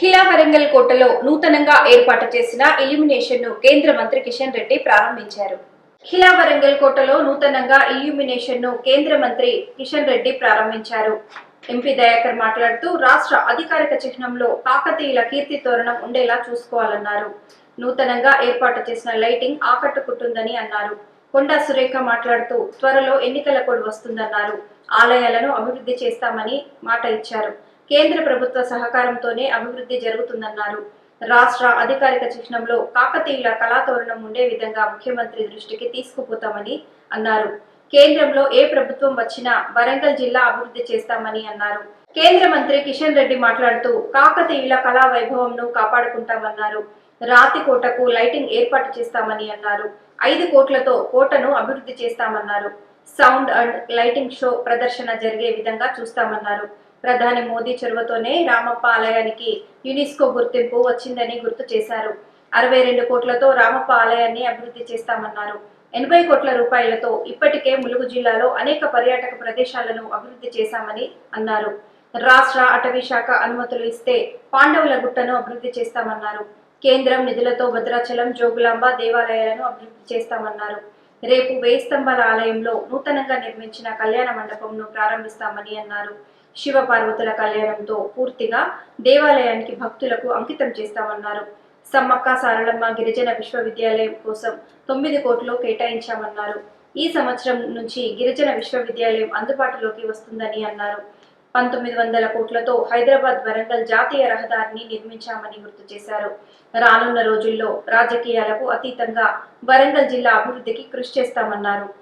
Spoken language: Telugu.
ఖిలా వరంగల్ కోటలో నూతనంగా ఏర్పాటు చేసిన ఇల్యూమినేషన్ను కేంద్ర మంత్రి కిషన్ రెడ్డి ప్రారంభించారు. ఖిలా వరంగల్ కోటలో నూతనంగా ఇల్యూమినేషన్ను కేంద్ర మంత్రి కిషన్ రెడ్డి ప్రారంభించారు. ఎంపీ దయాకర్ మాట్లాడుతూ రాష్ట్ర అధికారిక చిహ్నంలో కాకతీయుల కీర్తి తోరణం ఉండేలా చూసుకోవాలన్నారు. నూతనంగా ఏర్పాటు చేసిన లైటింగ్ ఆకట్టుకుంటుందని అన్నారు. కొండా సురేఖ మాట్లాడుతూ త్వరలో ఎన్నికల కోడ్ వస్తుందన్నారు. ఆలయాలను అభివృద్ధి చేస్తామని మాట ఇచ్చారు. కేంద్ర ప్రభుత్వ సహకారంతోనే అభివృద్ధి జరుగుతుందన్నారు. రాష్ట్ర అధికారిక చిహ్నంలో కాకతీయుల కళాతోరణం ఉండే విధంగా ముఖ్యమంత్రి దృష్టికి తీసుకుపోతామని అన్నారు. కేంద్రంలో ఏ ప్రభుత్వం వచ్చినా వరంగల్ జిల్లా అభివృద్ధి చేస్తామని అన్నారు. కేంద్ర మంత్రి కిషన్ రెడ్డి మాట్లాడుతూ కాకతీయుల కళా వైభవంను కాపాడుకుంటామన్నారు. రాతి కోటకు లైటింగ్ ఏర్పాటు చేస్తామని అన్నారు. ఐదు కోట్లతో కోటను అభివృద్ధి చేస్తామన్నారు. సౌండ్ అండ్ లైటింగ్ షో ప్రదర్శన జరిగే విధంగా చూస్తామన్నారు. ప్రధాని మోదీ చొరవతోనే రామప్ప ఆలయానికి యునెస్కో గుర్తింపు వచ్చిందని గుర్తు చేశారు. అరవై రెండు కోట్లతో రామప్ప ఆలయాన్ని అభివృద్ధి చేస్తామన్నారు. ఎనభై కోట్ల రూపాయలతో ఇప్పటికే ములుగు జిల్లాలో అనేక పర్యాటక ప్రదేశాలను అభివృద్ధి చేశామని అన్నారు. రాష్ట్ర అటవీ శాఖ అనుమతులు ఇస్తే పాండవుల గుట్టను అభివృద్ధి చేస్తామన్నారు. కేంద్రం నిధులతో భద్రాచలం జోగులాంబ దేవాలయాలను అభివృద్ధి చేస్తామన్నారు. రేపు వేయి స్తంభాల ఆలయంలో నూతనంగా నిర్మించిన కళ్యాణ మండపంను ప్రారంభిస్తామని అన్నారు. శివ పార్వతుల కళ్యాణంతో పూర్తిగా దేవాలయానికి భక్తులకు అంకితం చేస్తామన్నారు. సమ్మక్క సారలమ్మ గిరిజన విశ్వవిద్యాలయం కోసం తొమ్మిది కోట్లు కేటాయించామన్నారు. ఈ సంవత్సరం నుంచి గిరిజన విశ్వవిద్యాలయం అందుబాటులోకి వస్తుందని అన్నారు. పంతొమ్మిది వందల కోట్లతో హైదరాబాద్ వరంగల్ జాతీయ రహదారిని నిర్మించామని గుర్తు చేశారు. రానున్న రోజుల్లో రాజకీయాలకు అతీతంగా వరంగల్ జిల్లా అభివృద్ధికి కృషి చేస్తామన్నారు.